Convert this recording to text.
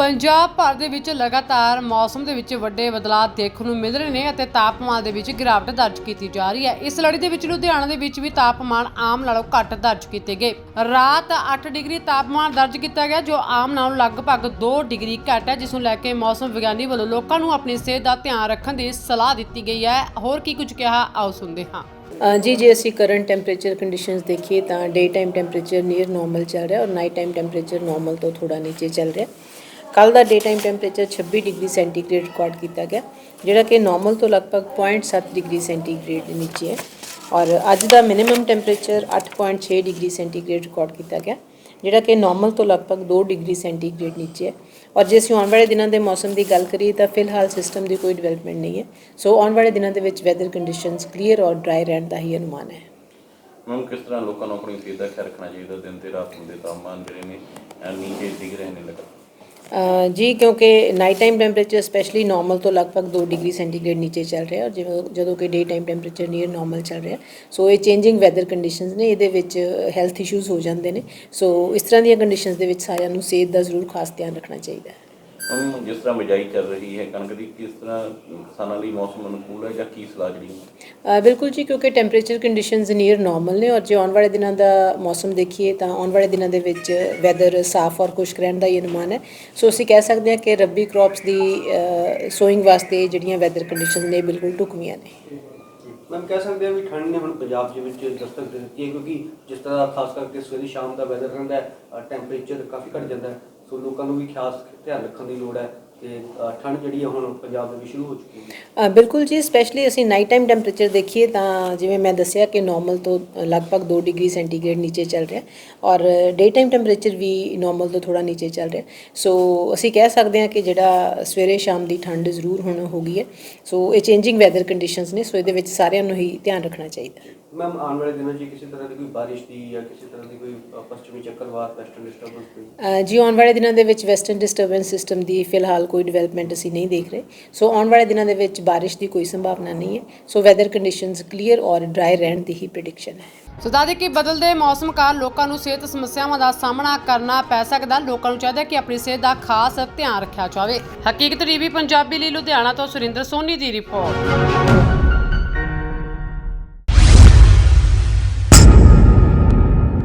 ਪੰਜਾਬ ਭਰ ਦੇ ਵਿੱਚ ਲਗਾਤਾਰ ਮੌਸਮ ਦੇ ਵਿੱਚ ਵੱਡੇ ਬਦਲਾਅ ਦੇਖਣ ਨੂੰ ਮਿਲ ਰਹੇ ਨੇ ਅਤੇ ਤਾਪਮਾਨ ਦੇ ਵਿੱਚ ਗਿਰਾਵਟ ਦਰਜ ਕੀਤੀ ਜਾ ਰਹੀ ਹੈ। ਇਸ ਲੜੀ ਦੇ ਵਿੱਚ ਲੁਧਿਆਣਾ ਦੇ ਵਿੱਚ ਵੀ ਤਾਪਮਾਨ ਆਮ ਨਾਲੋਂ ਘੱਟ ਦਰਜ ਕੀਤੇ ਗਏ। ਰਾਤ 8 ਡਿਗਰੀ ਤਾਪਮਾਨ ਦਰਜ ਕੀਤਾ ਗਿਆ, ਜੋ ਆਮ ਨਾਲੋਂ ਲਗਭਗ 2 ਡਿਗਰੀ ਘੱਟ ਹੈ, ਜਿਸ ਨੂੰ ਲੈ ਕੇ ਮੌਸਮ ਵਿਗਿਆਨੀ ਵੱਲੋਂ ਲੋਕਾਂ ਨੂੰ ਆਪਣੀ ਸਿਹਤ ਦਾ ਧਿਆਨ ਰੱਖਣ ਦੀ ਸਲਾਹ ਦਿੱਤੀ ਗਈ ਹੈ। ਹੋਰ ਕੀ ਕੁਝ ਕਿਹਾ, ਆਓ ਸੁਣਦੇ ਹਾਂ। ਜੀ, ਜੇ ਅਸੀਂ ਕਰੰਟ ਟੈਂਪਰੇਚਰ ਕੰਡੀਸ਼ਨਸ ਦੇਖੀਏ ਤਾਂ day time temperature near normal ਚੱਲ ਰਿਹਾ ਔਰ ਨਾਈਟ ਟਾਈਮ ਟੈਂਪਰੇਚਰ ਨਾਰਮਲ ਤੋਂ ਥੋੜਾ ਨੀਚੇ ਚੱਲ ਰਿਹਾ ਕੱਲ ਦਾ day time temperature 26 degree centigrade record ਕੀਤਾ ਗਿਆ, ਜਿਹੜਾ ਕਿ ਨਾਰਮਲ ਤੋਂ ਲਗਭਗ 0.7 ਡਿਗਰੀ ਸੈਂਟੀਗ੍ਰੇਡ ਦੇ ਨੀਚੇ ਹੈ ਔਰ ਅੱਜ ਦਾ minimum temperature 8.6 degree centigrade record ਕੀਤਾ ਗਿਆ, ਜਿਹੜਾ ਕਿ ਨਾਰਮਲ ਤੋਂ ਲਗਭਗ 2 ਡਿਗਰੀ ਸੈਂਟੀਗ੍ਰੇਡ ਨੀਚੇ ਹੈ। ਔਰ ਜੇ ਅਸੀਂ ਆਉਣ ਵਾਲੇ ਦਿਨਾਂ ਦੇ ਮੌਸਮ ਦੀ ਗੱਲ ਕਰੀਏ ਤਾਂ ਫਿਲਹਾਲ ਸਿਸਟਮ ਦੀ ਕੋਈ ਡਿਵੈਲਪਮੈਂਟ ਨਹੀਂ ਹੈ। ਸੋ ਆਉਣ ਵਾਲੇ ਦਿਨਾਂ ਦੇ ਵਿੱਚ ਵੈਦਰ ਕੰਡੀਸ਼ਨਸ ਕਲੀਅਰ ਔਰ ਡਰਾਈ ਰਹਿਣ ਦਾ ਹੀ ਅਨੁਮਾਨ ਹੈ। ਮੈਮ ਕਿਸ ਤਰ੍ਹਾਂ ਲੋਕਾਂ ਨੂੰ ਆਪਣੀ ਸਿਹਤ ਦਾ ਖਿਆਲ ਰੱਖਣਾ ਚਾਹੀਦਾ? ਦਿਨ ਤੇ ਰਾਤ ਨੂੰ ਦੇ ਤਾਪਮਾਨ ਜਿਹੜੇ ਨੇ ਨੀਚੇ ਡਿੱਗ ਰਹੇ ਨੇ ਲਗਾ ਜੀ, ਕਿਉਂਕਿ night time temperature specially normal ਤੋਂ ਲਗਭਗ 2 ਡਿਗਰੀ ਸੈਂਟੀਗ੍ਰੇਡ ਨੀਚੇ ਚੱਲ ਰਿਹਾ ਔਰ ਜਿਵੇਂ ਜਦੋਂ ਕਿ day time temperature near normal ਚੱਲ ਰਿਹਾ। ਸੋ ਇਹ ਚੇਂਜਿੰਗ ਵੈਦਰ ਕੰਡੀਸ਼ਨਸ ਨੇ, ਇਹਦੇ ਵਿੱਚ ਹੈਲਥ ਇਸ਼ੂਜ਼ ਹੋ ਜਾਂਦੇ ਨੇ। ਸੋ ਇਸ ਤਰ੍ਹਾਂ ਦੀਆਂ ਕੰਡੀਸ਼ਨਸ ਦੇ ਵਿੱਚ ਸਾਰਿਆਂ ਨੂੰ ਸਿਹਤ ਦਾ ਜ਼ਰੂਰ ਖਾਸ ਧਿਆਨ ਰੱਖਣਾ ਚਾਹੀਦਾ ਹੈ। ਜਿਸ ਤਰ੍ਹਾਂ ਬਿਜਾਈ ਚੱਲ ਰਹੀ ਹੈ ਕਣਕ ਦੀ ਕਿਸ ਤਰ੍ਹਾਂ ਕਿਸਾਨਾਂ ਲਈ ਮੌਸਮ ਅਨੁਕੂਲ ਹੈ ਜਾਂ ਕੀ ਸਲਾਹ ਜਿਹੜੀ ਬਿਲਕੁਲ ਜੀ ਕਿਉਂਕਿ ਟੈਂਪਰੇਚਰ ਕੰਡੀਸ਼ਨਸ ਨੀਅਰ ਨਾਰਮਲ ਨੇ ਔਰ ਜੇ ਆਉਣ ਵਾਲੇ ਦਿਨਾਂ ਦਾ ਮੌਸਮ ਦੇਖੀਏ ਤਾਂ ਆਉਣ ਵਾਲੇ ਦਿਨਾਂ ਦੇ ਵਿੱਚ ਵੈਦਰ ਸਾਫ਼ ਔਰ ਖੁਸ਼ਕ ਰਹਿਣ ਦਾ ਹੀ ਅਨੁਮਾਨ ਹੈ। ਸੋ ਅਸੀਂ ਕਹਿ ਸਕਦੇ ਹਾਂ ਕਿ ਰੱਬੀ ਕ੍ਰੌਪਸ ਦੀ ਸੋਇੰਗ ਵਾਸਤੇ ਜਿਹੜੀਆਂ ਵੈਦਰ ਕੰਡੀਸ਼ਨਸ ਨੇ ਬਿਲਕੁਲ ਢੁਕਵੀਆਂ ਨੇ। ਮੈਮ ਕਹਿ ਸਕਦੇ ਹਾਂ ਵੀ ਠੰਡ ਨੇ ਹੁਣ ਪੰਜਾਬ ਦੇ ਵਿੱਚ ਦਸਤਕ ਦੇ ਦਿੱਤੀ ਹੈ ਕਿਉਂਕਿ ਜਿਸ ਤਰ੍ਹਾਂ ਖਾਸ ਕਰਕੇ ਸਵੇਰੇ ਸ਼ਾਮ ਦਾ ਵੈਦਰ ਰਹਿੰਦਾ ਹੈ ਟੈਂਪਰੇਚਰ ਕਾਫੀ ਘਟ ਜਾਂਦਾ ਹੈ। ਸੋ ਲੋਕਾਂ ਨੂੰ ਵੀ ਖਾਸ ਧਿਆਨ ਰੱਖਣ ਦੀ ਲੋੜ ਹੈ ਤੇ ਠੰਡ ਜਿਹੜੀ ਹੁਣ ਪੰਜਾਬ ਦੇ ਵਿੱਚ ਸ਼ੁਰੂ ਹੋ ਚੁੱਕੀ ਹੈ। ਬਿਲਕੁਲ ਜੀ ਸਪੈਸ਼ਲੀ ਅਸੀਂ ਨਾਈਟ ਟਾਈਮ ਟੈਂਪਰੇਚਰ ਦੇਖੀਏ ਤਾਂ ਜਿਵੇਂ ਮੈਂ ਦੱਸਿਆ ਕਿ ਨਾਰਮਲ ਤੋਂ ਲਗਭਗ 2 ਡਿਗਰੀ ਸੈਂਟੀਗ੍ਰੇਡ ਨੀਚੇ ਚੱਲ ਰਿਹਾ ਔਰ ਡੇ ਟਾਈਮ ਟੈਂਪਰੇਚਰ ਵੀ ਨਾਰਮਲ ਤੋਂ ਥੋੜਾ ਨੀਚੇ ਚੱਲ ਰਿਹਾ ਸੋ ਅਸੀਂ ਕਹਿ ਸਕਦੇ ਹਾਂ ਕਿ ਜਿਹੜਾ ਸਵੇਰੇ ਸ਼ਾਮ ਦੀ ਠੰਡ ਜ਼ਰੂਰ ਹੁਣ ਹੋ ਗਈ ਹੈ। ਸੋ ਇਹ ਚੇਂਜਿੰਗ ਵੈਦਰ ਕੰਡੀਸ਼ਨਸ ਨੇ, ਸੋ ਇਹਦੇ ਵਿੱਚ ਸਾਰਿਆਂ ਨੂੰ ਹੀ ਧਿਆਨ ਰੱਖਣਾ ਚਾਹੀਦਾ ਮੈਮ ਆਉਣ ਵਾਲੇ ਦਿਨਾਂ 'ਚ ਕਿਸੇ ਤਰ੍ਹਾਂ ਦੀ ਕੋਈ ਬਾਰਿਸ਼ ਦੀ ਜਾਂ ਕਿਸੇ ਤਰ੍ਹਾਂ ਦੀ ਕੋਈ ਪੱਛਮੀ ਚੱਕਰਵਾਤ ਵੈਸਟਰਨ ਡਿਸਟਰਬੈਂਸ ਕੋਈ ਅ, ਜੀ ਆਉਣ ਵਾਲੇ ਦਿਨਾਂ ਦੇ ਵਿੱਚ ਵੈਸਟਰਨ ਡਿਸਟਰਬੈਂਸ ਸਿਸਟਮ ਦੀ ਫਿਲਹਾਲ ਕੋਈ ਡਿਵੈਲਪਮੈਂਟ ਅਸੀਂ ਨਹੀਂ ਦੇਖ ਰਹੇ। ਸੋ ਆਉਣ ਵਾਲੇ ਦਿਨਾਂ ਦੇ ਵਿੱਚ ਬਾਰਿਸ਼ ਦੀ ਕੋਈ ਸੰਭਾਵਨਾ ਨਹੀਂ ਹੈ। ਸੋ ਵੈਦਰ ਕੰਡੀਸ਼ਨਸ ਕਲੀਅਰ ਔਰ ਡਰਾਈ ਰਹਿਣ ਦੀ ਹੀ ਪ੍ਰੈਡਿਕਸ਼ਨ ਹੈ। ਸੋ ਦੱਸਦੇ ਕਿ ਬਦਲਦੇ ਮੌਸਮ ਕਾਰਨ ਲੋਕਾਂ ਨੂੰ ਸਿਹਤ ਸਮੱਸਿਆਵਾਂ ਦਾ ਸਾਹਮਣਾ ਕਰਨਾ ਪੈ ਸਕਦਾ। ਲੋਕਾਂ ਨੂੰ ਚਾਹੀਦਾ ਕਿ ਆਪਣੀ ਸਿਹਤ ਦਾ ਖਾਸ ਧਿਆਨ ਰੱਖਿਆ ਜਾਵੇ। ਹਕੀਕਤ ਟੀਵੀ ਪੰਜਾਬੀ ਲਈ ਲੁਧਿਆਣਾ ਤੋਂ ਸੁਰਿੰਦਰ ਸੋਨੀ ਦੀ ਰਿਪੋਰਟ।